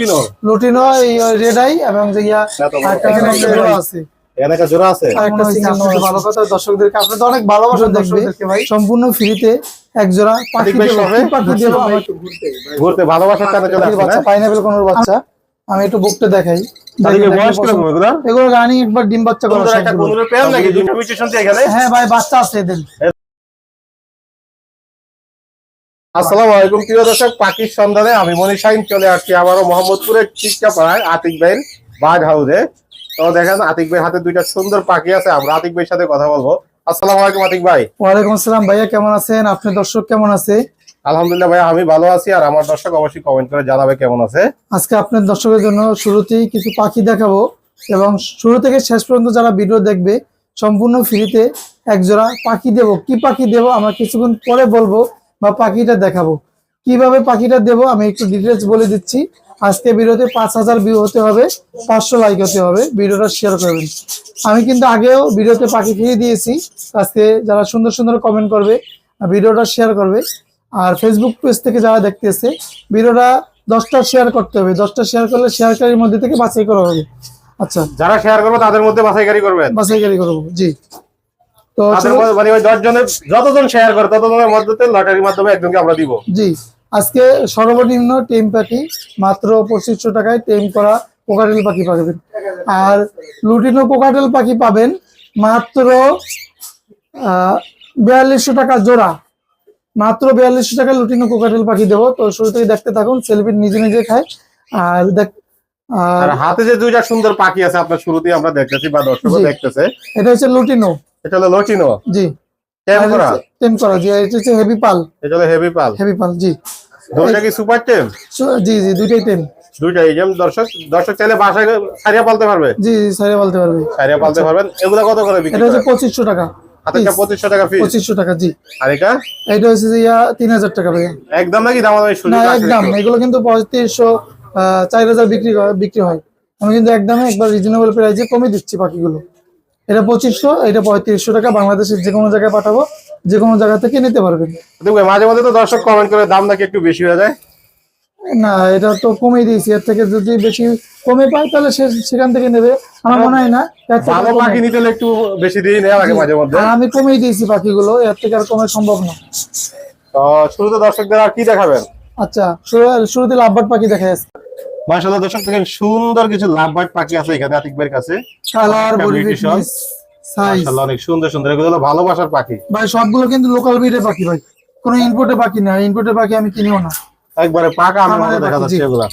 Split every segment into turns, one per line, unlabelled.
Lutino
lutino এই red eye এবং যে ইয়া
এত বড়।
আরেকটা
এখানে
এখানে
একটা
জোড়া
red eye।
আছে
একটা জোড়া আছে
আরেকটা সিঙ্গেল ভালো কথা দর্শকদেরকে আপনি তো অনেক ভালোবাসা সম্পূর্ণ ফ্রিতে এক জোড়া পাখি পাখি
ঘুরতে ভালোবাসার টানে চলে আসছে
বাচ্চা
না?
কোনোর বাচ্চা আমি একটু বুকটা দেখাই।
এগুলা?
রানি একবার ডিম বাচ্চা করা
সুন্দর একটা
সবগুলো।
কোনুরের পেয়ার নাকি দুটো মিউটেশন দিয়ে এখানে
হ্যাঁ ভাই বাচ্চা আছে এদের
আসসালামু আলাইকুম। প্রিয় দর্শক পাখির সন্ধানে আমি মনি চলে আসছি আবারও মোহাম্মদপুরের চিৎকাপাড়ায় আতিক ভাইয়ের বার্ড হাউসে তো দেখেন আতিক ভাইয়ের হাতে দুইটা সুন্দর পাখি আছে আমরা আতিক ভাইয়ের সাথে কথা বলব। আসসালামু আলাইকুম আতিক ভাই।
ওয়ালাইকুম আসসালাম ভাইয়া কেমন আছেন? আপনি দর্শক কেমন আছে?
আলহামদুলিল্লাহ ভাই আমি ভালো আছি আর আমার দর্শক অবশ্যই কমেন্ট করে জানাবে কেমন আছে।
আজকে আপনার দর্শকের জন্য শুরুতেই কিছু পাখি দেখাবো এবং শুরু থেকে শেষ পর্যন্ত যারা ভিডিও দেখবে সম্পূর্ণ ফ্রিতে এক জোড়া পাখি দেব। কি পাখি দেব আমরা কিছুক্ষণ পরে বলব। বা পাখিটা দেখাবো। কীভাবে পাখিটা দেব আমি একটু ডিটেলস বলে দিচ্ছি। আজকে ভিডিওতে পাঁচ হাজার ভিউ হতে হবে পাঁচশো লাইক হতে হবে ভিডিওটা শেয়ার করবেন। আমি কিন্তু আগেও ভিডিওতে পাখি ফিরিয়ে দিয়েছি। আজকে যারা সুন্দর সুন্দর কমেন্ট করবে ভিডিওটা শেয়ার করবে। আর ফেসবুক পেজ থেকে যারা দেখতেছে ভিডিওটা দশটা শেয়ার করতে হবে। দশটা শেয়ার করলে শেয়ারকারীর মধ্যে থেকে বাছাই করা হবে। আচ্ছা।
যারা শেয়ার করবে তাদের মধ্যে বাছাইকারী করবেন?
বাছাইকারী করব জি। তো
মানে ওই জনের যতজন শেয়ার করে ততজনের মধ্যে লটারির মাধ্যমে একজনকে আমরা দিব।
জি। আজকে সর্বনিম্ন টেম পাখি মাত্র পঁচিশশো টাকায় টেম করা কোকাটেল পাখি পাবেন। আর লুটিনো কোকাটেল পাখি পাবেন মাত্র বিয়াল্লিশশো টাকা জোড়া। মাত্র বিয়াল্লিশশো টাকা লুটিনো কোকাটেল পাখি দেবো। তো শুরু থেকে দেখতে থাকুন সেলফি নিজে নিজে খায় আর দেখ আর
হাতে যে দুইটা সুন্দর পাখি আছে আপনার শুরুতেই আমরা দেখতেছি বা দর্শকও
জি।
দেখতেছে।
এটা হচ্ছে লুটিনো।
এটা হলো লটিনো?
জি।
টেম করা?
টেম করা জি এটা হচ্ছে হেভি পাল
এটা হলো হেভি পাল
হেভি পাল জি।
দুইটা কি সুপার টেম
জি জি দুইটাই টেম
দুইটা এই যেমন দর্শক দর্শক চাইলে বাসায় সারিয়া পালতে পারবে।
জি জি স্যারে বলতে পারবে।
সারিয়া পালতে পারবেন। এগুলা কত করে বিক্রি
এটা হচ্ছে
করে
পঁচিশশো টাকা
হাতেরটা পঁচিশশো টাকা ফিস
টাকা জি।
আর এটা?
এটা হচ্ছে যে ইয়া তিন হাজার টাকা ভাইয়া।
একদম নাকি
না একদম। এগুলো কিন্তু পঁয়ত্রিশশো চার হাজার বিক্রি বিক্রি হয়। আমি কিন্তু একদমই একবার রিজনেবল প্রাইসে কমে দিচ্ছি পাখিগুলো এটা পঁচিশশো এটা পঁয়ত্রিশশো টাকা বাংলাদেশের যে কোনো জায়গায় পাঠাবো যে কোনো জায়গা থেকে নিতে পারবেন।
দেখবে মাঝে মধ্যে তো দর্শক কমেন্ট করে দাম নাকি একটু বেশি হয়ে যায়?
না এটা তো কমেই দিয়েছি। এর থেকে যদি বেশি কমে পায় তাহলে সে সেখান থেকে নেবে। আমার মনে হয় না
ভালো
কমে।
পাখি নিতে একটু বেশি দিয়ে নেওয়া লাগে মাঝে মধ্যে।
আমি কমেই দিয়েছি পাখিগুলো এর থেকে আর কমে সম্ভব না।
তো শুরুতে দর্শকদের আর কি দেখাবেন?
আচ্ছা শুরু- শুরুতে লাভবাট পাখি দেখা যাচ্ছে
মাসাল্লাহ দর্শক দেখেন সুন্দর কিছু লাভ বার্ড পাখি আছে এখানে আতিক ভাইয়ের কাছে।
কালার সাইজ
মাশাআল্লাহ অনেক সুন্দর সুন্দর। এগুলো ভালোবাসার পাখি।
ভাই সবগুলো কিন্তু লোকাল ব্রিডের পাখি ভাই। কোনো ইনপুটের পাখি না ইনপুটের পাখি আমি কিনিও না।
একবারে পাকা আমি
আমাদের
দেখা যাচ্ছে। এগুলা।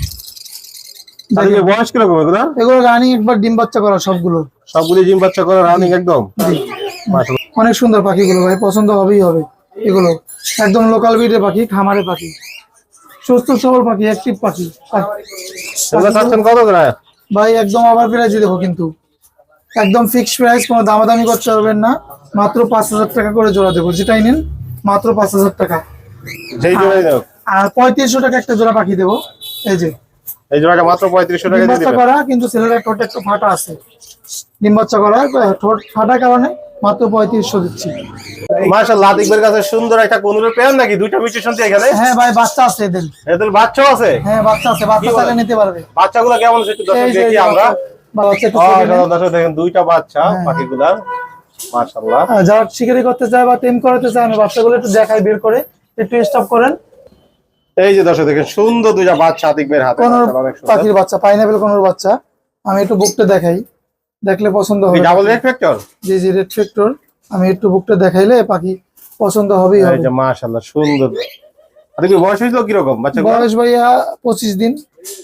তাহলে বয়স কীরকম এগুলা?
এগুলো রানিং একবার ডিম বাচ্চা করা সবগুলো।
সবগুলি জিম বাচ্চা করে রানিং একদম? মাশাআল্লাহ
অনেক সুন্দর পাখিগুলো ভাই পছন্দ হবেই হবে এগুলো। একদম লোকাল ব্রিডের পাখি খামারের পাখি। সুস্থ সবল পাখি অ্যাক্টিভ পাখি।
এগুলো চাচ্ছেন কত করে?
ভাই একদম আবার প্রাইজে দেবো কিন্তু। একদম ফিক্সড প্রাইস কোনো দামাদামি করতে পারবেন না। মাত্র পাঁচ হাজার টাকা করে জোড়া দেবো। যেটাই নিন মাত্র পাঁচ হাজার টাকা।
যেই জোড়াই দাও।
আর পঁয়ত্রিশশো টাকা একটা জোড়া পাখি দেবো। এই যে।
এই জোড়াটা মাত্র পঁয়ত্রিশশো টাকা দিয়ে
করা কিন্তু ঠোঁটে একটু ফাটা আছে। ডিম বাচ্চা করা ঠোঁট ফাটার কারণে মাত্র পঁয়ত্রিশশো দিচ্ছি।
মাশাআল্লাহ আতিক কাছে সুন্দর একটা কোনুরের পেয়ার নাকি? দুইটা মিউটেশন দিয়ে এখানে?
হ্যাঁ ভাই বাচ্চা আছে এদের।
এদের বাচ্চাও আছে?
হ্যাঁ বাচ্চা আছে বাচ্চা
কি বলেন?
নিতে পারবে।
বাচ্চাগুলো কেমন একটু দর্শক দেখি আমরা। দর্শক দেখেন দুইটা বাচ্চা
হ্যাঁ।
পাখিগুলার মাশাআল্লাহ।
আহ, যারা শিকারি করতে চায় বা টেম করাতে চায় আমি বাচ্চাগুলো একটু দেখাই বের করে একটু স্টপ করেন।
এই যে দর্শক দেখেন সুন্দর দুইটা বাচ্চা হাতে।
পাখির বাচ্চা পাইনাপেল কোনোর বাচ্চা আমি একটু বুকটা দেখাই। দেখলে পছন্দ হবে
ডাবল রেড ফ্যাক্টর
জি জি রেড ফ্যাক্টর আমি একটু বুকটা দেখাইলে পাখি পছন্দ হবেই
এই
হবে।
যে মাশাআল্লাহ সুন্দর। আতিক ভাই বয়স হয়েছিল কীরকম? বাচ্চা
বয়স ভাইয়া পঁচিশ দিন।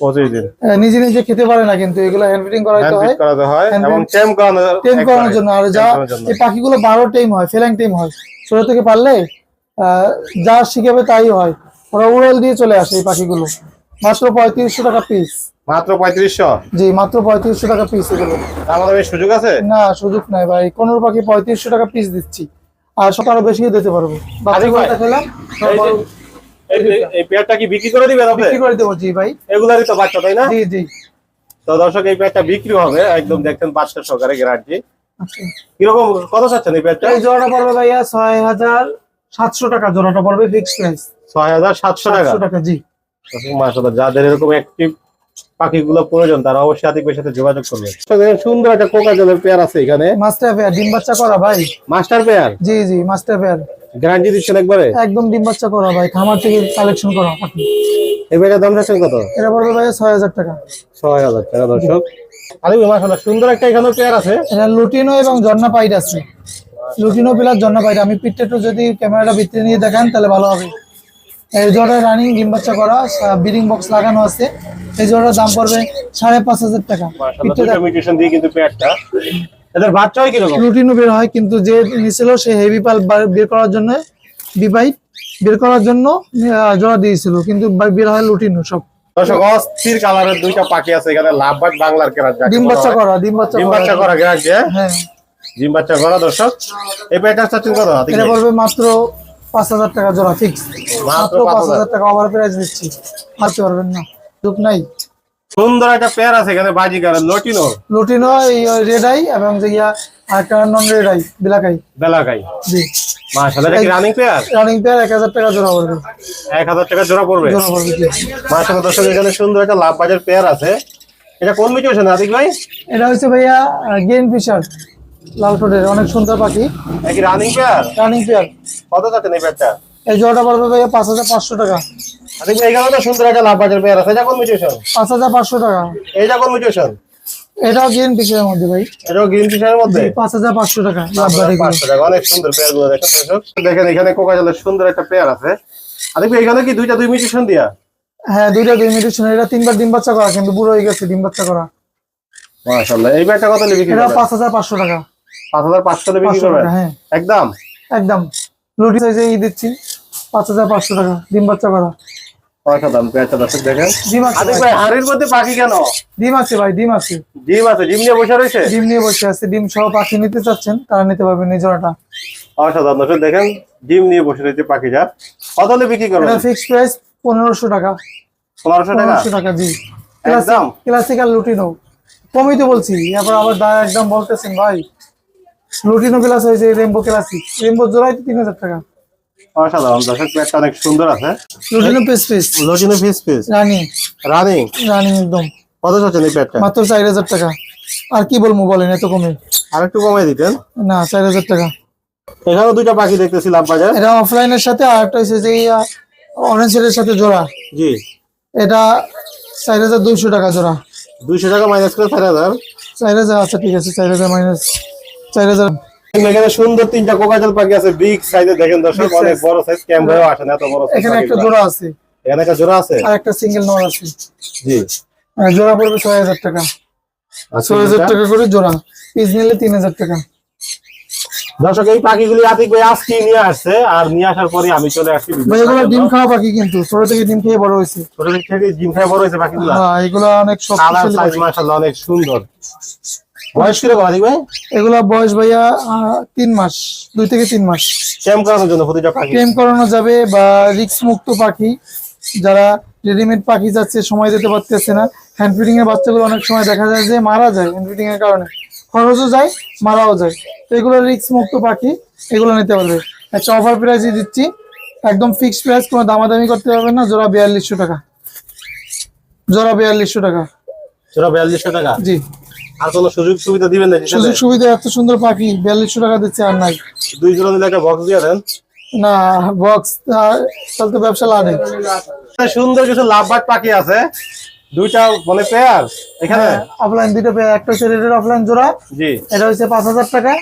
পঁচিশ দিন।
আহ, নিজে নিজে খেতে পারে না কিন্তু এগুলো হ্যান্ড ফিটিং করাইতে
হ্যান্ড
হয়।
করাতে হয় এবং টেম করানো
টেম করানোর জন্য। আর যা। এই পাখিগুলো বারো টেম হয় ফেলাং টেম হয়। ছোট থেকে পারলে যা শিখাবে তাই হয়। ওরা উড়াল দিয়ে চলে আসে এই পাখিগুলো। মাত্র পঁয়ত্রিশশো টাকা পিস
মাত্র পঁয়ত্রিশশো?
জি মাত্র পঁয়ত্রিশশো টাকা পিস এগুলো।
আমাদের সুযোগ আছে?
না সুযোগ নাই ভাই। কোনোর পাখি পঁয়ত্রিশশো টাকা পিস দিচ্ছি। আর সব আরও বেশি দিতে পারব।
এই পেয়ারটা কি বিক্রি করে দিবেন আপনি?
বিক্রি করে দেবো জি ভাই।
এগুলারই তো বাচ্চা তাই না?
জি জি।
তো দর্শক এই পেয়ারটা বিক্রি হবে। একদম দেখছেন বাচ্চা সহকারে গ্যারান্টি
আচ্ছা।
কীরকম কত চাচ্ছেন এই পেয়ারটা
এই জোড়াটা পড়বে ভাইয়া ছয় হাজার সাতশো টাকা। জোড়াটা পড়বে ফিক্সড প্রাইস
ছয় হাজার সাতশো টাকা
জি।
মাসাল্লাহ যাদের এরকম অ্যাক্টিভ পাখিগুলো প্রয়োজন তারা অবশ্যই আতিক ভাইয়ের সাথে যোগাযোগ করবে। সুন্দর একটা কোকা জলের পেয়ার আছে এখানে।
মাস্টার পেয়ার ডিম বাচ্চা করা ভাই।
Master pair?
জি জি মাস্টার পেয়ার।
গ্যারান্টি দিচ্ছেন একবারে?
একদম ডিম বাচ্চা করা ভাই খামার থেকে কালেকশন করা। পাখি
এই পেয়ারের দাম চাচ্ছেন কত?
এটা পড়বে ভাই ছয় হাজার টাকা।
ছয় হাজার টাকা দর্শক। আরে মাসাল্লাহ সুন্দর একটা এখানে পেয়ার আছে।
এটা লুটিনো এবং ঝর্ণা পাইট আছে। লুটিনো প্লাস ঝর্ণা পাইট। আমি পিঠটা একটু যদি ক্যামেরাটা ভিতরে নিয়ে দেখান তাহলে ভালো হবে। এই জোড়া রানিং ডিম বাচ্চা করা বিডিং বক্স লাগানো আছে। এই জোড়ার দাম পড়বে সাড়ে পাঁচ হাজার টাকা।
মাসাল্লাহ দুটো মিউটেশন দিয়ে কিন্তু পেয়ারটা এদের বাচ্চা হয় কীরকম?
বের হয় কিন্তু যে নিছিল সে হেভি পাল বের করার জন্য বের করার জন্য জোড়া দিয়েছিল। কিন্তু বের হয় লুটিনো সব।
দর্শক অস্থির কালারের দুইটা পাখি আছে এখানে লাভবাট বাংলার কেরার
ডিম বাচ্চা করা ডিম বাচ্চা
ডিম
করা।
বাচ্চা করা গ্যারান্টি হ্যাঁ।
হ্যাঁ।
ডিম বাচ্চা করা দর্শক। এই পেয়ারটা চাচ্ছেন কত
এটা পড়বে মাত্র পাঁচ হাজার টাকা জোড়া ফিক্স মাত্র
পাঁচ হাজার।
টাকা ওভার প্রাইস দিচ্ছি। আসতে পারবেন না। দুঃখ নাই।
সুন্দর একটা পেয়ার আছে এখানে বাজিকার লটিনো
লুটিনো রেড আই এবং যে ইয়া আরেকটা non red eye black eye
বেলাকাই
জি।
মাশাআল্লাহ এটা কি রানিং পেয়ার
রানিং পেয়ার এক হাজার টাকা জোড়া পড়বে।
এক হাজার টাকা জোড়া পড়বে?
জোড়া পড়বে জি।
মাশাআল্লাহ দর্শক এখানে সুন্দর একটা লাভ বাজার পেয়ার আছে। এটা কোন মিউটেশন আতিক ভাই?
এটা হচ্ছে ভাইয়া গেম ফিশার লাল ঠোঁটের অনেক সুন্দর পাখি।
রানিং পেয়ার
রানিং পেয়ার
কত যাচ্ছেন এই পেয়ারটা
এই জোড়াটা পড়বে ভাইয়া পাঁচ হাজার পাঁচশো টাকা।
তো সুন্দর একটা লাভ বাজার পেয়ার আছে। এটা কোন মিউটেশন
পাঁচ হাজার পাঁচশো টাকা।
এইটা কোন মিউটেশন
এটাও মধ্যে ভাই।
গ্রিন মধ্যে?
টাকা
টাকা অনেক সুন্দর দেখেন দর্শক। দেখেন এখানে কোকাজলের সুন্দর একটা পেয়ার আছে। এখানে কি দুইটা দুই মিউটেশন দিয়া?
হ্যাঁ দুইটা দুই এটা তিনবার ডিম বাচ্চা করা কিন্তু বুড়ো হয়ে গেছে ডিম বাচ্চা করা।
মাশাআল্লাহ এই পেয়ারটা কত লিখি
এটা পাঁচ হাজার পাঁচশো টাকা।
পাঁচ হাজার পাঁচশো বিক্রি
পাঁচশো
করবেন?
হ্যাঁ।
একদম?
একদম। লুটি সাইজে ই দিচ্ছি পাঁচ হাজার পাঁচশো টাকা ডিম বাচ্চা করা।
দর্শক দেখেন।
ডিম আছে ভাই।
হাড়ির মধ্যে পাখি কেন?
ডিম আছে ভাই ডিম আছে।
ডিম আছে ডিম নিয়ে বসে রয়েছে?
ডিম নিয়ে বসে আছে ডিম সহ পাখি নিতে চাচ্ছেন তারা নিতে পারবেন এই জোড়াটা।
অসাধারণ দর্শক দেখেন ডিম নিয়ে বসে রয়েছে পাখিটা কত হলে বিক্রি করবেন?
এটা ফিক্সড প্রাইস পনেরোশো টাকা।
পনেরোশো টাকা?
পনেরোশো টাকা জি।
একদম।
ক্লাসিক্যাল লুটিনো কমই তো বলছি এরপর আবার দা একদম বলতেছেন ভাই। লুটিনো ক্লাস হয়েছে রেমবো ক্লাসিক রেমবো জোড়াই তো তিন হাজার টাকা।
অসাধারণ দর্শক পেয়ারটা অনেক সুন্দর আছে।
Lutino piece piece
lutino piece piece
রানি।
রানিং।
রানি একদম।
কত চাচ্ছেন এই পেয়ারটা
মাত্র চার হাজার টাকা। আর কি বলব বলেন এত কমে।
আর একটু কমাই দিতেন।
না চার হাজার টাকা।
এখানেও দুইটা পাখি দেখতেছিলাম বাজার।
এটা অফলাইনের সাথে আর একটা হচ্ছে যে অরেঞ্জ এর সাথে জোড়া।
জি।
এটা চার হাজার দুইশো টাকা জোড়া।
দুইশো টাকা মাইনাস করে চার হাজার।
চার হাজার আচ্ছা ঠিক আছে চার হাজার মাইনাস চার হাজার
এখানে সুন্দর তিনটা কোকাজল পাখি আছে বিগ সাইজে দেখেন দর্শক অনেক বড় সাইজ ক্যামেরাও আসে না এত বড়
এখানে একটা জোড়া আছে।
এখানে একটা জোড়া আছে?
আর একটা সিঙ্গেল নর আছে।
জি।
জোড়া পড়বে ছয় হাজার টাকা।
আচ্ছা,
ছয় হাজার টাকা করে জোড়া। পিস নিলে তিন হাজার টাকা।
দর্শক এই পাখিগুলি আতিক ভাই আজকে নিয়ে আসছে আর নিয়ে আসার পরে আমি চলে আসছি
এগুলো ডিম খাওয়া পাখি কিন্তু ছোট থেকে ডিম খেয়ে বড় হয়েছে।
ছোট থেকে জিম খাই বড় হয়েছে পাখিগুলো?
হ্যাঁ এগুলো অনেক শক্তিশালী।
মাশাআল্লাহ অনেক সুন্দর। বয়স কীরকম আতিক ভাই?
এগুলা বয়স ভাইয়া তিন মাস দুই থেকে তিন মাস।
ক্যাম্প করানোর জন্য প্রতিটা পাখি?
টেম করানো যাবে বা রিক্স মুক্ত পাখি। যারা রেডিমেড পাখি যাচ্ছে সময় দিতে পারতেছে না। হ্যান্ড ফিডিং এর বাচ্চাগুলো অনেক সময় দেখা যায় যে মারা যায় হ্যান্ড ফিডিং এর কারণে। খরচও যায় মারাও যায়। তো এগুলো রিক্স মুক্ত পাখি এগুলো নিতে পারবে। একটা অফার প্রাইসে দিচ্ছি। একদম ফিক্সড প্রাইস কোনো দামাদামি করতে পারবে না জোড়া বিয়াল্লিশশো টাকা। জোড়া বিয়াল্লিশশো টাকা।
সেটা বিয়াল্লিশশো টাকা?
জি।
আর কোনো সুযোগ সুবিধা দিবেন না
সুযোগ সুবিধা এত সুন্দর পাখি বিয়াল্লিশশো টাকা দিচ্ছে আর নাই।
দুই জোড়া মিলে একটা বক্স দিয়ে দেন।
না বক্স তাহলে তো ব্যবসা
সুন্দর কিছু লাভবাট পাখি আছে। দুইটা মানে পেয়ার এখানে?
অফলাইন দুটো পেয়ে একটা হচ্ছে রেডের অফলাইন জোড়া
জি।
এটা হচ্ছে পাঁচ হাজার টাকা।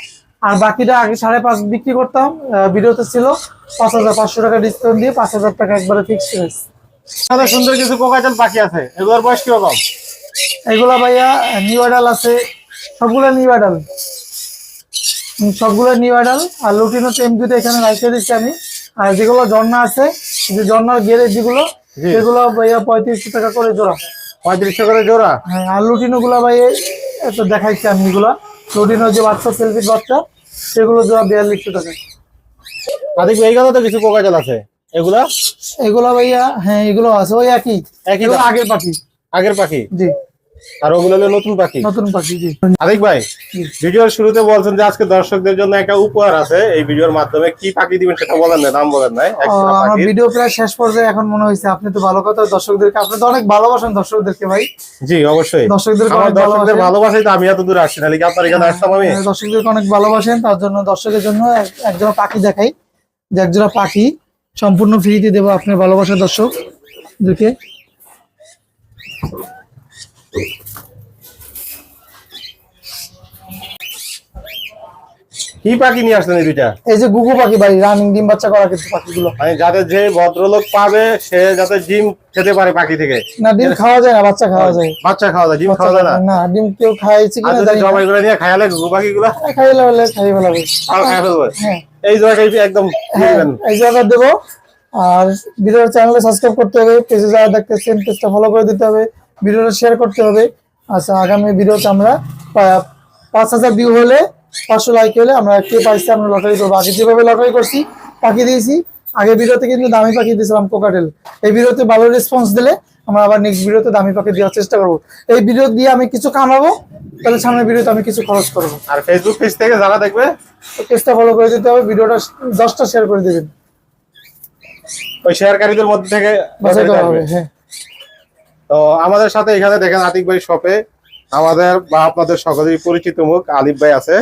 আর বাকিটা আগে সাড়ে পাঁচ বিক্রি করতাম ভিডিওতে ছিল পাঁচ হাজার পাঁচশো টাকা ডিসকাউন্ট দিয়ে পাঁচ হাজার টাকা একবারে ফিক্স প্রাইস
সুন্দর কিছু কোকাচল পাখি আছে। এগুলোর বয়স কীরকম?
এগুলা ভাইয়া নিউ আইডাল আছে। সবগুলো নিউ আইডাল সবগুলো নিউ আইডাল আর লুটিনো টেম দুটো এখানে রাখতে দিচ্ছি আমি আর যেগুলো ঝর্ণা আছে যে ঝর্ণার গেরে যেগুলো। সেগুলো ভাইয়া পঁয়ত্রিশশো টাকা করে জোড়া।
পঁয়ত্রিশশো করে জোড়া?
হ্যাঁ আর লুটিনো গুলা ভাই এত দেখাইছি আমি এগুলা। লুটিনো যে বাচ্চা সেলফির বাচ্চা সেগুলো জোড়া বিয়াল্লিশশো টাকা।
আদিক তো কিছু আছে? এগুলা?
এগুলা ভাইয়া হ্যাঁ এগুলো আছে। ওই একই।
একই
আগের পাখি।
আগের পাখি?
জি।
আর ওগুলো হলো নতুন পাখি।
নতুন পাখি জি।
আদিক ভাই। ভিডিওর শুরুতে বলছেন যে আজকে দর্শকদের জন্য একটা উপহার আছে এই ভিডিওর মাধ্যমে। কি পাখি দিবেন সেটা বলেন না নাম বলেন নাই
আমার ভিডিও প্রায় শেষ পর্যায়ে এখন মনে হয়েছে আপনি তো ভালো কথা দর্শকদেরকে আপনি তো অনেক ভালোবাসেন দর্শকদেরকে ভাই।
জি অবশ্যই।
দর্শকদেরকে অনেক
দর্শকদের ভালোবাসাই তো আমি এত দূরে আসছি নাহলে কি আপনার এখানে আসতাম আমি।
হ্যাঁ, দর্শকদেরকে অনেক ভালোবাসেন তার জন্য দর্শকের জন্য একজোড়া পাখি দেখাই যে একজোড়া পাখি সম্পূর্ণ ফ্রিতে দেবো আপনার ভালোবাসার দর্শকদেরকে।
কি পাখি নিয়ে আসলেন এই দুইটা?
এই যে গুগু পাখি ভাই রানিং ডিম বাচ্চা করা কিন্তু পাখিগুলো।
মানে যাতে যে ভদ্রলোক পাবে সে যাতে ডিম খেতে পারে পাখি থেকে।
না ডিম খাওয়া যায় না বাচ্চা খাওয়া যায়।
বাচ্চা খাওয়া যায় ডিম খাওয়া যায় না?
না ডিম কেউ খাইছে
আর
কিনা জানি
জবাই করে নিয়ে খায়ালে ঘুঘু পাখি গুলা
হ্যাঁ, খাইলে হলে খাই ফেলাবে।
তাও খাই ফেলবে?
হ্যাঁ।
এই জায়গায় একদম
হ্যাঁ এই জায়গা দেবো। আর ভিডিওর চ্যানেলে সাবস্ক্রাইব করতে হবে পেজে যারা দেখতেছেন পেজটা ফলো করে দিতে হবে। ভিডিওটা শেয়ার করতে হবে। আচ্ছা আগামী ভিডিওতে আমরা পাঁচ হাজার ভিউ হলে পাঁচশো লাইক হলে আমরা কে পাইছি আমরা লটারি করব। আগে যেভাবে লটারি করছি পাখি দিয়েছি। আগে ভিডিওতে কিন্তু দামি পাখি দিয়েছিলাম কোকাটেল এই ভিডিওতে ভালো রেসপন্স দিলে আমরা আবার নেক্সট ভিডিওতে দামি পাখি দেওয়ার চেষ্টা করব। এই ভিডিও দিয়ে আমি কিছু কামাবো তাহলে সামনের ভিডিওতে আমি কিছু খরচ করব।
আর ফেসবুক পেজ থেকে যারা দেখবে
পেজটা ফলো করে দিতে হবে ভিডিওটা দশটা শেয়ার করে দেবেন।
ওই শেয়ারকারীদের মধ্যে থেকে
বাছাই করা হবে হ্যাঁ।
তো আমাদের সাথে এখানে দেখেন আতিক ভাই শপে আমাদের বা আপনাদের সকলেরই পরিচিত মুখ আলিফ ভাই আছে।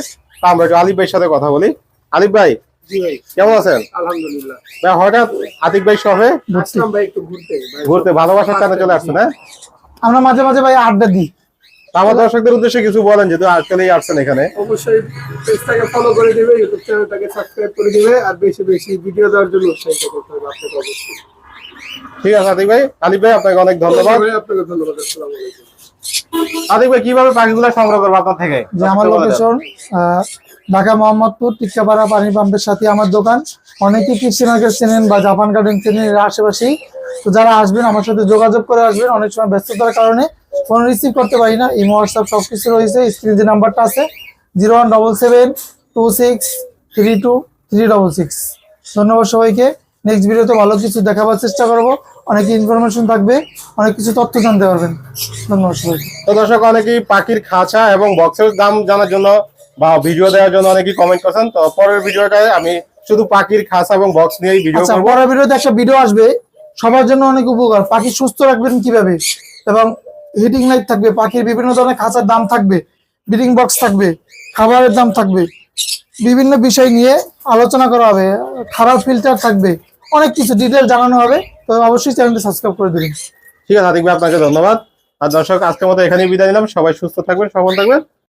আমরা একটু আলিফ ভাইয়ের সাথে কথা বলি। আলিফ ভাই
ভাই।
কেমন আছেন?
আলহামদুলিল্লাহ।
ভাই হঠাৎ আতিক ভাই শপে
আসলাম ভাই একটু ঘুরতে। ভাই।
ভালোবাসার টানে চলে আসছেন হ্যাঁ?
আমরা মাঝে মাঝে ভাই আড্ডা দিই।
তো আমার দর্শকদের উদ্দেশ্যে কিছু বলেন যেহেতু আজকালই আসছেন এখানে।
অবশ্যই পেজটাকে ফলো করে দিবে ইউটিউব চ্যানেলটাকে সাবস্ক্রাইব করে দিবে আর বেশি বেশি ভিডিও দেওয়ার জন্য উৎসাহিত করতে হবে আপনাকে অবশ্যই।
ঠিক আছে আতিক ভাই। আলিফ ভাই আপনাকে অনেক ধন্যবাদ।
ভাই, আপনাকে ধন্যবাদ আসসালামু আলাইকুম।
আতিক ভাই কীভাবে পাখিগুলো সংগ্রহ করব আপনার থেকে?
যে আমার লোকেশন ঢাকা মোহাম্মদপুর টিক্কাপাড়া পানি পাম্পের সাথে আমার দোকান। অনেকেই কৃষি মার্কেট চেনেন বা জাপান গার্ডেন চেনেন এর আশেপাশেই তো যারা আসবেন আমার সাথে যোগাযোগ করে আসবেন অনেক সময় ব্যস্ততার কারণে ফোন রিসিভ করতে পারি না। ইমো হোয়াটসঅ্যাপ সব কিছু রয়েছে স্ক্রিন যে নাম্বারটা আছে zero one double seven two six three two three double six. ধন্যবাদ সবাইকে। নেক্সট ভিডিওতে ভালো কিছু দেখাবার চেষ্টা করব। অনেক ইনফরমেশন থাকবে অনেক কিছু তথ্য জানতে পারবেন। ধন্যবাদ
তো দর্শক অনেকেই পাখির খাঁচা এবং বক্সের দাম জানার জন্য বা ভিডিও দেওয়ার জন্য অনেকেই কমেন্ট করছেন। তো পরের ভিডিওটায় আমি শুধু পাখির খাঁচা এবং বক্স নিয়েই ভিডিও
আচ্ছা পরের ভিডিওতে একটা ভিডিও আসবে। সবার জন্য অনেক উপকার। পাখি সুস্থ রাখবেন কীভাবে? এবং হিটিং লাইট থাকবে। পাখির বিভিন্ন ধরনের খাঁচার দাম থাকবে। ব্রিডিং বক্স থাকবে। খাবারের দাম থাকবে। বিভিন্ন বিষয় নিয়ে আলোচনা করা হবে। খাবার ফিল্টার থাকবে। অনেক কিছু ডিটেল জানানো হবে, তো অবশ্যই চ্যানেলটি সাবস্ক্রাইব করে দিবেন।
ঠিক আছে আতিক ভাই, আপনাকে ধন্যবাদ। আর দর্শক, আজকের মতো এখানেই বিদায় নিলাম। সবাই সুস্থ থাকবেন সফল থাকবেন।